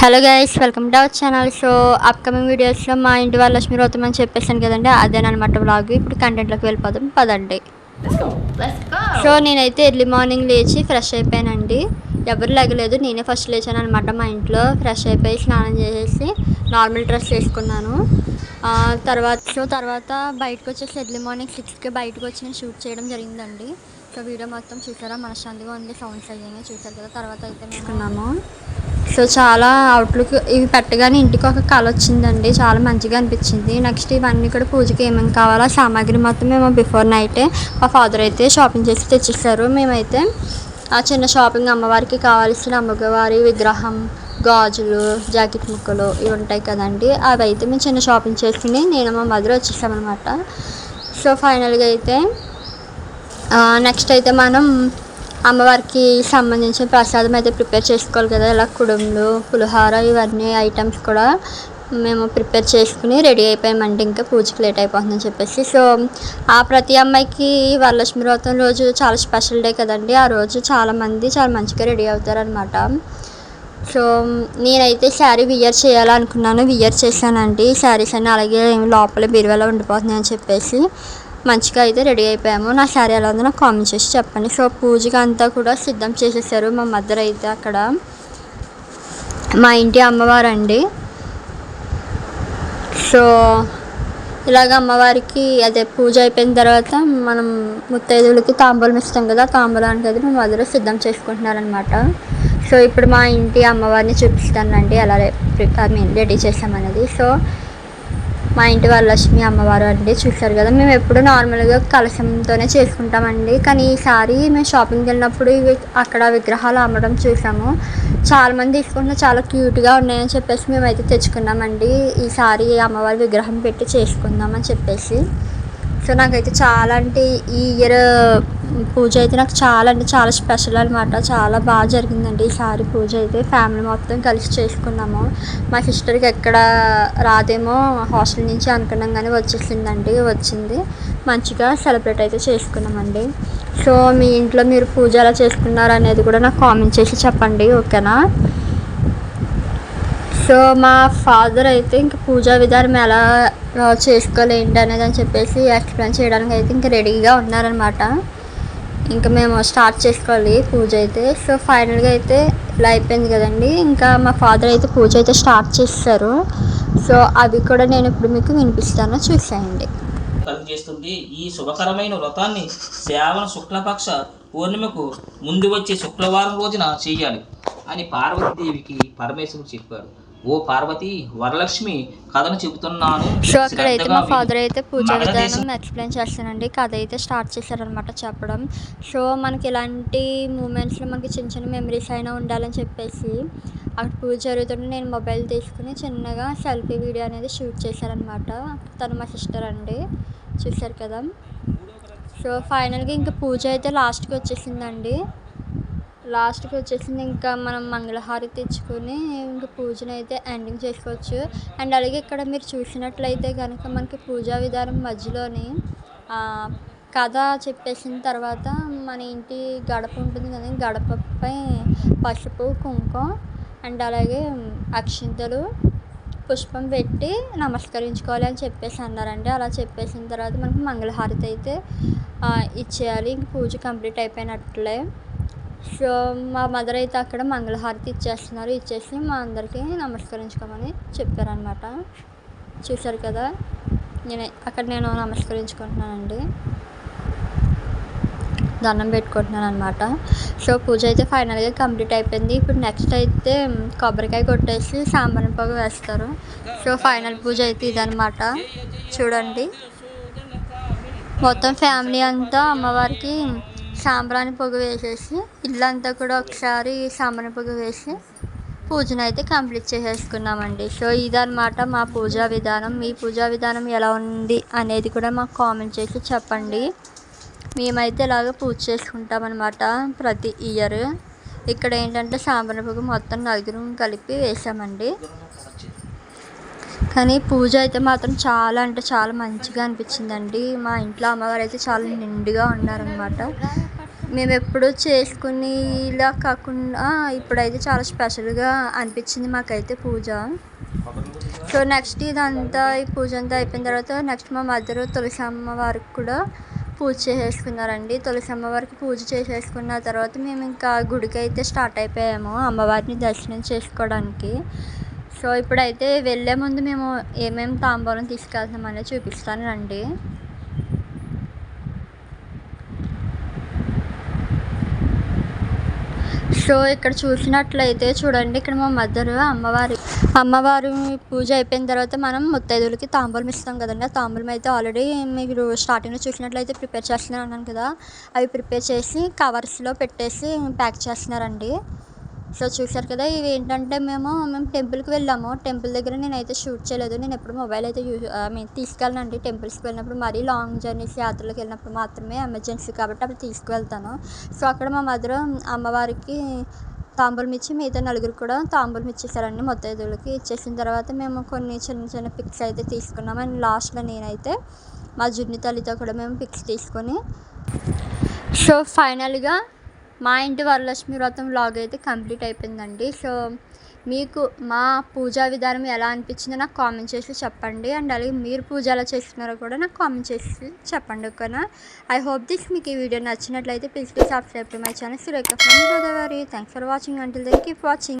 Hello guys welcome to our channel so upcoming వీడియోస్లో మా ఇంటి వాళ్ళ లక్ష్మీ వ్రతం అని చెప్పేసాను కదండి అదేనమాట వ్లాగ్ ఇప్పుడు కంటెంట్లోకి వెళ్ళిపోదాం పదండి. సో నేనైతే ఎర్లీ మార్నింగ్ లేచి ఫ్రెష్ అయిపోయానండి. ఎవరు లేగలేదు నేనే ఫస్ట్ లేచాను అనమాట మా ఇంట్లో. ఫ్రెష్ అయిపోయి స్నానం చేసేసి నార్మల్ డ్రెస్ వేసుకున్నాను. తర్వాత సో తర్వాత బయటకు వచ్చేసి ఎర్లీ మార్నింగ్ సిక్స్కి బయటకు వచ్చి నేను షూట్ చేయడం జరిగిందండి. సో వీడియో మొత్తం చూసారా? మనశ్శాంతిగా ఉంది సౌండ్స్ అయ్యాయి చూసారు కదా? తర్వాత అయితే మేము సో చాలా అవుట్లుక్ ఇవి పెట్టగానే ఇంటికి ఒక కళ వచ్చిందండి. చాలా మంచిగా అనిపించింది. నెక్స్ట్ ఇవన్నీ కూడా పూజకి ఏమేమి కావాలో సామాగ్రి మొత్తం మేము బిఫోర్ నైటే మా ఫాదర్ అయితే షాపింగ్ చేసి తెచ్చిస్తారు మేమైతే ఆ చిన్న షాపింగ్ అమ్మవారికి కావాల్సిన అమ్మవారి విగ్రహం గాజులు జాకెట్ ముక్కలు ఇవి ఉంటాయి కదండి. అవి అయితే మేము చిన్న షాపింగ్ చేసుకుని నేను మా మదర్ వచ్చేసామన్నమాట. సో ఫైనల్గా అయితే నెక్స్ట్ అయితే మనం అమ్మవారికి సంబంధించిన ప్రసాదం అయితే ప్రిపేర్ చేసుకోవాలి కదా. ఇలా కుడుములు పులిహోర ఇవన్నీ ఐటమ్స్ కూడా మేము ప్రిపేర్ చేసుకుని రెడీ అయిపోయామంటే ఇంకా పూజకి లేట్ అయిపోతుందని చెప్పేసి. సో ఆ ప్రతి అమ్మాయికి వరలక్ష్మి వ్రతం రోజు చాలా స్పెషల్ డే కదండి. ఆ రోజు చాలామంది చాలా మంచిగా రెడీ అవుతారనమాట సో నేనైతే శారీ వియర్ చేయాలనుకున్నాను. వియర్ చేశానండి. శారీస్ అన్నీ అలాగే లోపల బీరువాలో ఉండిపోతున్నాయి అని చెప్పేసి. మంచిగా అయితే రెడీ అయిపోయాము. నా శారీ ఎలా ఉందో నాకు కామెంట్ చేసి చెప్పండి. సో పూజకి అంతా కూడా సిద్ధం చేసేసారు మా మదర్ అయితే అక్కడ. మా ఇంటి అమ్మవారు అండి సో ఇలాగ అమ్మవారికి అదే పూజ అయిపోయిన తర్వాత మనం ముత్తైదులకి తాంబూలం ఇస్తాం కదా తాంబూలానికి అయితే మా మదర్ సిద్ధం చేసుకుంటున్నారనమాట సో ఇప్పుడు మా ఇంటి అమ్మవారిని చూపిస్తానండి. ఎలా ఐ మీన్ రెడీ చేసామనేది సో మా ఇంటి వరలక్ష్మి లక్ష్మి అమ్మవారు అండి చూసారు కదా. మేము ఎప్పుడు నార్మల్గా కలశంతోనే చేసుకుంటామండి. కానీ ఈసారి మేము షాపింగ్కి వెళ్ళినప్పుడు ఇవి అక్కడ విగ్రహాలు అమ్మడం చూసాము చాలామంది తీసుకుంటే తీసుకుంటున్న చాలా క్యూట్గా ఉన్నాయని చెప్పేసి మేమైతే తెచ్చుకున్నామండి. ఈసారి అమ్మవారి విగ్రహం పెట్టి చేసుకుందామని చెప్పేసి. సో నాకైతే చాలా అంటే ఈ ఇయర్ పూజ అయితే నాకు చాలా అంటే చాలా స్పెషల్ అనమాట చాలా బాగా జరిగిందండి ఈసారి పూజ అయితే. ఫ్యామిలీ మొత్తం కలిసి చేసుకున్నాము. మా సిస్టర్కి ఎక్కడ రాదేమో హాస్టల్ నుంచి అనుకున్నాం కానీ వచ్చేసిందండి వచ్చింది. మంచిగా సెలబ్రేట్ అయితే చేసుకున్నామండి. సో మీ ఇంట్లో మీరు పూజ ఎలా చేసుకున్నారు అనేది కూడా నాకు కామెంట్ చేసి చెప్పండి ఓకేనా? సో మా ఫాదర్ అయితే ఇంకా పూజా విధానం ఎలా ఆ, చేసుకోవాలి ఏంటి అనేది అని చెప్పేసి ఎక్స్ప్లెయిన్ చేయడానికి అయితే ఇంకా రెడీగా ఉన్నారనమాట ఇంకా మేము స్టార్ట్ చేసుకోవాలి పూజ అయితే. సో ఫైనల్గా అయితే ఇలా అయిపోయింది కదండి. ఇంకా మా ఫాదర్ అయితే పూజ అయితే స్టార్ట్ చేస్తారు. సో అవి కూడా నేను ఇప్పుడు మీకు వినిపిస్తాను. చూసేయండి. కలుగు చేస్తుంది ఈ శుభకరమైన వ్రతాన్ని శ్రావణ శుక్లపక్ష పూర్ణిమకు ముందు వచ్చే శుక్రవారం రోజున చేయాలి అని పార్వతీదేవికి పరమేశ్వరుడు చెప్పాడు ఓ పార్వతి వరలక్ష్మి కథను చెబుతున్నాను. సో అక్కడైతే మా. ఫాదర్ అయితే పూజ విధానం ఎక్స్ప్లెయిన్ చేస్తానండి. కథ అయితే స్టార్ట్ చేశారనమాట చెప్పడం. సో మనకి ఇలాంటి మూమెంట్స్లో మనకి చిన్న చిన్న మెమరీస్ అయినా ఉండాలని చెప్పేసి అక్కడ పూజ జరుగుతుంటే నేను మొబైల్ తీసుకుని చిన్నగా సెల్ఫీ వీడియో అనేది షూట్ చేశారనమాట తను మా సిస్టర్ అండి. చూశారు కదా? సో ఫైనల్గా ఇంకా పూజ అయితే లాస్ట్కి వచ్చేసిందండి. లాస్ట్కి వచ్చేసింది ఇంకా మనం మంగళహారతి తెచ్చుకొని ఇంకా పూజను అయితే ఎండింగ్ చేసుకోవచ్చు. అండ్ అలాగే ఇక్కడ మీరు చూసినట్లయితే కనుక మనకి పూజా విధానం మధ్యలోని కథ చెప్పేసిన తర్వాత మన ఇంటి గడప ఉంటుంది కదా గడపపై పసుపు కుంకుమ అండ్ అలాగే అక్షింతలు పుష్పం పెట్టి నమస్కరించుకోవాలి అని చెప్పేసి అన్నారండి. అలా చెప్పేసిన తర్వాత మనకి మంగళహారతి అయితే ఇచ్చేయాలి. ఇంక పూజ కంప్లీట్ అయిపోయినట్లే. సో మా మదర్ అయితే అక్కడ మంగళహారతి ఇచ్చేస్తున్నారు. ఇచ్చేసి మా అందరికీ నమస్కరించుకోమని చెప్పారనమాట చూశారు కదా? నేను అక్కడ నేను నమస్కరించుకుంటున్నానండి. దండం పెట్టుకుంటున్నాను అనమాట సో పూజ అయితే ఫైనల్గా కంప్లీట్ అయిపోయింది. ఇప్పుడు నెక్స్ట్ అయితే కొబ్బరికాయ కొట్టేసి సాంబారం పొగ వేస్తారు. సో ఫైనల్ పూజ అయితే ఇదనమాట చూడండి. మొత్తం ఫ్యామిలీ అంతా అమ్మవారికి సాంబ్రాణి పొగ వేసేసి ఇల్లంతా కూడా ఒకసారి సాంబ్రాణి పొగ వేసి పూజను అయితే కంప్లీట్ చేసేసుకున్నామండి. సో ఇదన్నమాట మా పూజా విధానం. మీ పూజా విధానం ఎలా ఉంది అనేది కూడా మాకు కామెంట్ చేసి చెప్పండి. మేమైతే ఇలాగ పూజ చేసుకుంటామన్నమాట ప్రతి ఇయర్. ఇక్కడ ఏంటంటే సాంబ్రాణి పొగ మొత్తం నలుగురం కలిపి వేసామండి. కానీ పూజ అయితే మాత్రం చాలా అంటే చాలా మంచిగా అనిపించిందండి. మా ఇంట్లో అమ్మవారు అయితే చాలా నిండుగా ఉన్నారనమాట మేము ఎప్పుడు చేసుకునేలా కాకుండా ఇప్పుడైతే చాలా స్పెషల్గా అనిపించింది మాకైతే పూజ. సో నెక్స్ట్ ఇదంతా ఈ పూజ అంతా అయిపోయిన తర్వాత నెక్స్ట్ మా మధ్యలో తులసి అమ్మవారికి కూడా పూజ చేసేసుకున్నారండి. తులసి అమ్మవారికి పూజ చేసేసుకున్న తర్వాత మేము ఇంకా గుడికి అయితే స్టార్ట్ అయిపోయాము అమ్మవారిని దర్శనం చేసుకోవడానికి. సో ఇప్పుడైతే వెళ్ళే ముందు మేము ఏమేమి తాంబూలం తీసుకెళ్తున్నాం చూపిస్తాను రండి. సో ఇక్కడ చూసినట్లయితే చూడండి ఇక్కడ మా మదర్ అమ్మవారి. అమ్మవారి పూజ అయిపోయిన తర్వాత మనం ముత్తైదులకి తాంబూలం ఇస్తాం కదండి. ఆ తాంబూలం అయితే ఆల్రెడీ మీరు స్టార్టింగ్లో చూసినట్లయితే ప్రిపేర్ చేస్తున్నారు అన్నాను కదా. అవి ప్రిపేర్ చేసి కవర్స్లో పెట్టేసి ప్యాక్ చేస్తున్నారండి. సో చూశారు కదా ఇవి ఏంటంటే మేము మేము టెంపుల్కి వెళ్ళాము. టెంపుల్ దగ్గర నేనైతే షూట్ చేయలేదు. నేను ఎప్పుడు మొబైల్ అయితే యూజ్ ఐ మీన్ తీసుకెళ్ళనండి. టెంపుల్స్కి వెళ్ళినప్పుడు మరీ లాంగ్ జర్నీస్ యాత్రలకు వెళ్ళినప్పుడు మాత్రమే ఎమర్జెన్సీ కాబట్టి అప్పుడు తీసుకువెళ్తాను. సో అక్కడ మా మదర్ అమ్మవారికి తాంబూలం ఇచ్చి మిగతా నలుగురు కూడా తాంబూలం ఇచ్చేసారండి మొత్తైదులకి ఇచ్చేసిన తర్వాత మేము కొన్ని చిన్న చిన్న పిక్స్ అయితే తీసుకున్నాము. అండ్ లాస్ట్లో నేనైతే మా జున్ని తల్లితో కూడా మేము పిక్స్ తీసుకొని సో ఫైనల్గా మా ఇంటి వరలక్ష్మి వ్రతం వ్లాగ్ అయితే కంప్లీట్ అయిపోయిందండి. సో మీకు మా పూజా విధానం ఎలా అనిపించిందో నాకు కామెంట్ చేసి చెప్పండి. అండ్ అలాగే మీరు పూజ ఎలా చేస్తున్నారో కూడా నాకు కామెంట్ చేసి చెప్పండి ఓకేనా? ఐ హోప్ దిస్ మీకు ఈ వీడియో నచ్చినట్లయితే please please subscribe to my channel Surekha friend Godavari thanks for watching until then keep watching